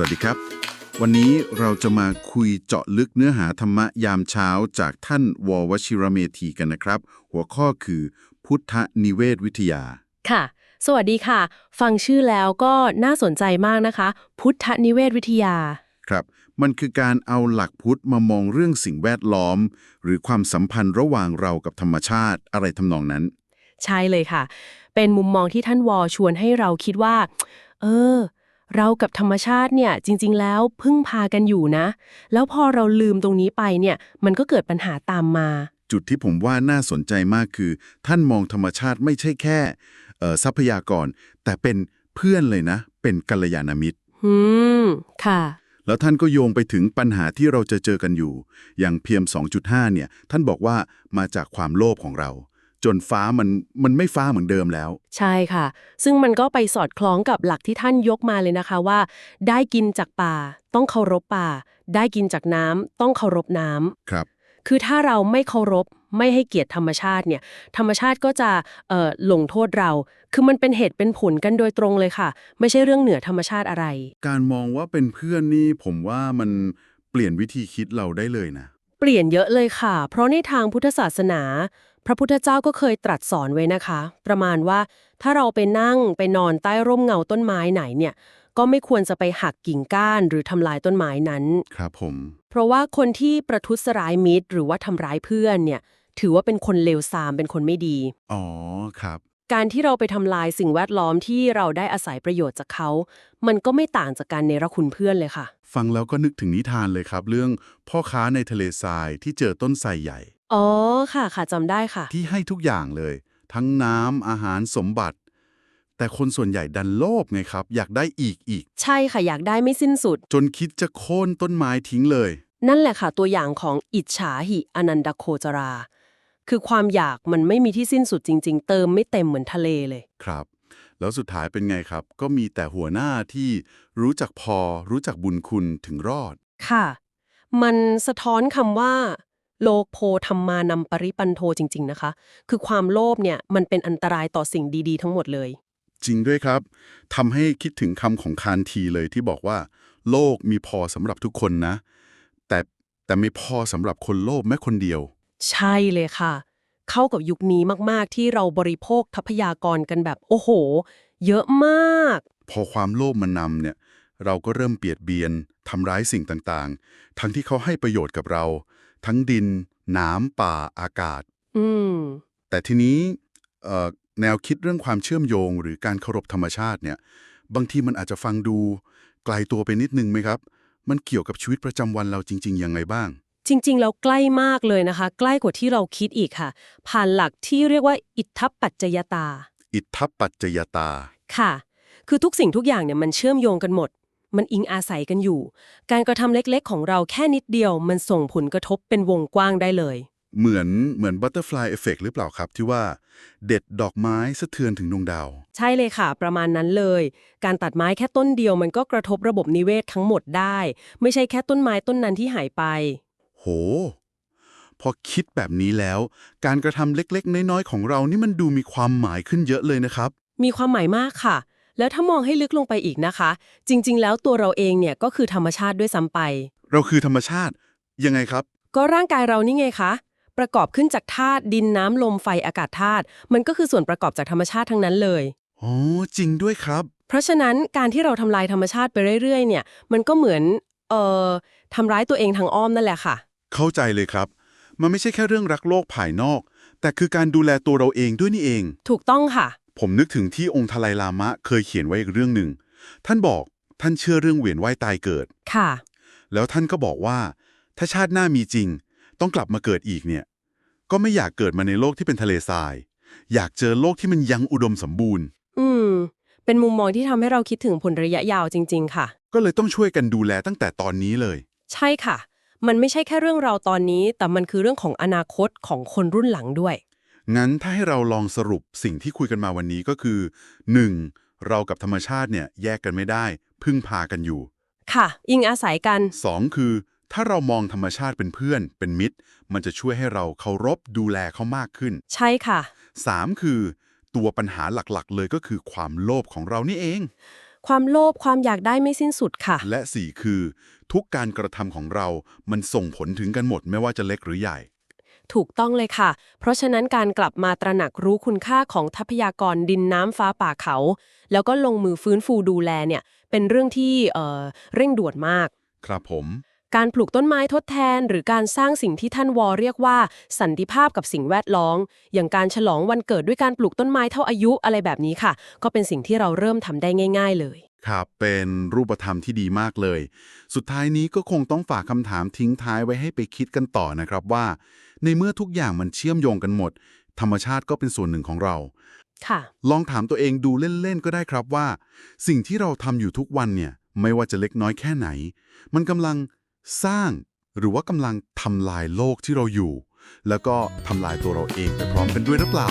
สวัสดีครับ วันนี้เราจะมาคุยเจาะลึกเนื้อหาธรรมะยามเช้าจากท่านววชิรเมธีกันนะครับ หัวข้อคือพุทธนิเวศวิทยา ค่ะ สวัสดีค่ะ ฟังชื่อแล้วก็น่าสนใจมากนะคะ พุทธนิเวศวิทยา ครับ มันคือการเอาหลักพุทธมามองเรื่องสิ่งแวดล้อม หรือความสัมพันธ์ระหว่างเรากับธรรมชาติอะไรทำนองนั้น ใช่เลยค่ะ เป็นมุมมองที่ท่านวอชวนให้เราคิดว่า เออ เรากับธรรมชาติเนี่ยจริง ๆ แล้วพึ่งพากันอยู่นะ แล้วพอเราลืมตรงนี้ไปเนี่ยมันก็เกิดปัญหาตามมา จุดที่ผมว่าน่าสนใจมากคือ ท่านมองธรรมชาติไม่ใช่แค่เอ่อทรัพยากร แต่เป็นเพื่อนเลยนะ เป็นกัลยาณมิตรอืมค่ะแล้วท่านก็โยงไปถึงปัญหาที่เราจะเจอกันอยู่ อย่างเพียม 2.5 เนี่ย ท่านบอกว่ามาจากความโลภของเรา จนฟ้ามันมันไม่ฟ้าเหมือนเดิมแล้ว ใช่ค่ะ ซึ่งมันก็ไปสอดคล้องกับหลักที่ท่านยกมาเลยนะคะว่า ได้กินจากป่า ต้องเคารพป่า ได้กินจากน้ำต้องเคารพน้ำครับ คือถ้าเราไม่เคารพไม่ให้เกียรติธรรมชาติเนี่ย ธรรมชาติก็จะเอ่อลงโทษเรา คือมันเป็นเหตุเป็นผลกันโดยตรงเลยค่ะ ไม่ใช่เรื่องเหนือธรรมชาติอะไร การมองว่าเป็นเพื่อนนี่ผมว่ามันเปลี่ยนวิธีคิดเราได้เลยนะ เปลี่ยนเยอะเลยค่ะ เพราะในทางพุทธศาสนา พระพุทธเจ้าก็เคยตรัสสอนไว้นะคะ ประมาณว่าถ้าเราไปนั่งไปนอนใต้ร่มเงาต้นไม้ไหนเนี่ย ก็ไม่ควรจะไปหักกิ่งก้านหรือทำลายต้นไม้นั้น ครับผม เพราะว่าคนที่ประทุษร้ายมิตร หรือว่าทำร้ายเพื่อนเนี่ย ถือว่าเป็นคนเลวทรามเป็นคนไม่ดี อ๋อครับ การที่เราไปทำลายสิ่งแวดล้อมที่เราได้อาศัยประโยชน์จากเขา มันก็ไม่ต่างจากการเนรคุณเพื่อนเลยค่ะ ฟังแล้วก็นึกถึงนิทานเลยครับ เรื่องพ่อค้าในทะเลทรายที่เจอต้นไทรใหญ่ อ๋อค่ะค่ะจำได้ค่ะ ที่ให้ทุกอย่างเลย ทั้งน้ำอาหารสมบัติ แต่คนส่วนใหญ่ดันโลภไงครับ อยากได้อีกอีก ใช่ค่ะอยากได้ไม่สิ้นสุด จนคิดจะโค่นต้นไม้ทิ้งเลย นั่นแหละค่ะ ตัวอย่างของอิจฉาหิอนันดโคจรา คือความอยากมันไม่มีที่สิ้นสุดจริง ๆ เติมไม่เต็มเหมือนทะเลเลย ครับ แล้วสุดท้ายเป็นไงครับ ก็มีแต่หัวหน้าที่รู้จักพอ รู้จักบุญคุณถึงรอด ค่ะ มันสะท้อนคำว่า โลโพธรรมานำปริปันโทจริง ๆ นะคะ คือความโลภเนี่ยมันเป็นอันตรายต่อสิ่งดีๆ ทั้งหมดเลย จริงด้วยครับทำให้คิดถึงคำของคานทีเลยที่บอกว่า โลกมีพอสำหรับทุกคนนะ แต่แต่ไม่พอสำหรับคนโลภแม้คนเดียว ใช่เลยค่ะ เข้ากับยุคนี้มากๆ ที่เราบริโภคทรัพยากรกันแบบโอ้โห เยอะมาก พอความโลภมันนำเนี่ย เราก็เริ่มเปียดเบียนทำร้ายสิ่งต่างๆ ทั้งที่เขาให้ประโยชน์กับเรา ทั้งดิน น้ำป่าอากาศ อืม แต่ทีนี้เอ่อแนวคิดเรื่องความเชื่อมโยง หรือการเคารพธรรมชาติเนี่ย บางทีมันอาจจะฟังดู ไกลตัวไปนิดนึงไหมครับ มันเกี่ยวกับชีวิตประจำวันเราจริง ๆ ยังไงบ้าง จริงๆ แล้วใกล้มากเลยนะคะ ใกล้กว่าที่เราคิดอีกค่ะ ผ่านหลักที่เรียกว่าอิทธปัจจยตา อิทธปัจจยตา ค่ะ คือทุกสิ่งทุกอย่างเนี่ยมันเชื่อมโยงกันหมด มันอิงอาศัยกันอยู่ การกระทำเล็กๆ ของเราแค่นิดเดียว มันส่งผลกระทบเป็นวงกว้างได้เลย เหมือนเหมือนบัตเตอร์ฟลายเอฟเฟกหรือเปล่าครับที่ว่า เด็ดดอกไม้สะเทือนถึงดวงดาว ใช่เลยค่ะ ประมาณนั้นเลย การตัดไม้แค่ต้นเดียวมันก็กระทบระบบนิเวศทั้งหมดได้ ไม่ใช่แค่ต้นไม้ต้นนั้นที่หายไป โห พอคิดแบบนี้แล้ว การกระทำเล็กๆ น้อยๆ ของเรานี่มันดูมีความหมายขึ้นเยอะเลยนะครับ มีความหมายมากค่ะ แล้วถ้ามองให้ลึกลงไปอีกนะคะ จริง ๆ แล้วตัวเราเองเนี่ยก็คือธรรมชาติด้วยซ้ำไป เราคือธรรมชาติ ยังไงครับ ก็ร่างกายเรานี่ไงคะ ประกอบขึ้นจากธาตุดินน้ำลมไฟอากาศธาตุมันก็คือส่วนประกอบจากธรรมชาติทั้งนั้นเลย อ๋อ จริงด้วยครับ เพราะฉะนั้นการที่เราทำลายธรรมชาติไปเรื่อยๆ เนี่ย มันก็เหมือน เอ่อทำร้ายตัวเองทางอ้อมนั่นแหละค่ะ เข้าใจเลยครับ มันไม่ใช่แค่เรื่องรักโลกภายนอก แต่คือการดูแลตัวเราเองด้วยนี่เอง ถูกต้องค่ะ ผมนึกถึงที่องค์ทลายลามะเคยเขียนไว้อีกเรื่องหนึ่ง ท่านบอกท่านเชื่อเรื่องเวียนว่ายตายเกิด ค่ะ แล้วท่านก็บอกว่า ถ้าชาติหน้ามีจริง ต้องกลับมาเกิดอีกเนี่ย ก็ไม่อยากเกิดมาในโลกที่เป็นทะเลทราย อยากเจอโลกที่มันยังอุดมสมบูรณ์ อืม เป็นมุมมองที่ทำให้เราคิดถึงผลระยะยาวจริง ๆ ค่ะ ก็เลยต้องช่วยกันดูแลตั้งแต่ตอนนี้เลย ใช่ค่ะ มันไม่ใช่แค่เรื่องเราตอนนี้ แต่มันคือเรื่องของอนาคตของคนรุ่นหลังด้วย งั้นถ้าให้เราลองสรุปสิ่งที่คุยกันมาวันนี้ก็คือ 1. เรากับธรรมชาติเนี่ยแยกกันไม่ได้ พึ่งพากันอยู่ ค่ะ อิงอาศัยกัน 2. คือ ถ้าเรามองธรรมชาติเป็นเพื่อน เป็นมิตร มันจะช่วยให้เราเคารพดูแลเขามากขึ้น ใช่ค่ะ 3. คือ ตัวปัญหาหลักๆ เลยก็คือความโลภของเรานี่เอง ความโลภความอยากได้ไม่สิ้นสุดค่ะ และสี่คือ ทุกการกระทำของเรา มันส่งผลถึงกันหมดไม่ว่าจะเล็กหรือใหญ่ ถูกต้องเลยค่ะ เพราะฉะนั้นการกลับมาตระหนักรู้คุณค่าของทรัพยากรดินน้ำฟ้าป่าเขา แล้วก็ลงมือฟื้นฟูดูแลเนี่ย เป็นเรื่องที่เอ่อเร่งด่วนมาก ครับผม การปลูกต้นไม้ทดแทน หรือการสร้างสิ่งที่ท่านวอเรียกว่า สันติภาพกับสิ่งแวดล้อม อย่างการฉลองวันเกิดด้วยการปลูกต้นไม้เท่าอายุอะไรแบบนี้ค่ะ ก็เป็นสิ่งที่เราเริ่มทำได้ง่าย ๆ เลยครับเป็นรูปธรรมที่ดีมากเลย สุดท้ายนี้ก็คงต้องฝากคำถามทิ้งท้ายไว้ให้ไปคิดกันต่อนะครับว่า ในเมื่อทุกอย่างมันเชื่อมโยงกันหมด ธรรมชาติก็เป็นส่วนหนึ่งของเรา ค่ะ ลองถามตัวเองดูเล่น ๆ ก็ได้ครับว่า สิ่งที่เราทำอยู่ทุกวันเนี่ย ไม่ว่าจะเล็กน้อยแค่ไหน มันกำลัง สร้างหรือว่ากำลังทำลายโลกที่เราอยู่ แล้วก็ทำลายตัวเราเองไปพร้อมกันด้วยหรือเปล่า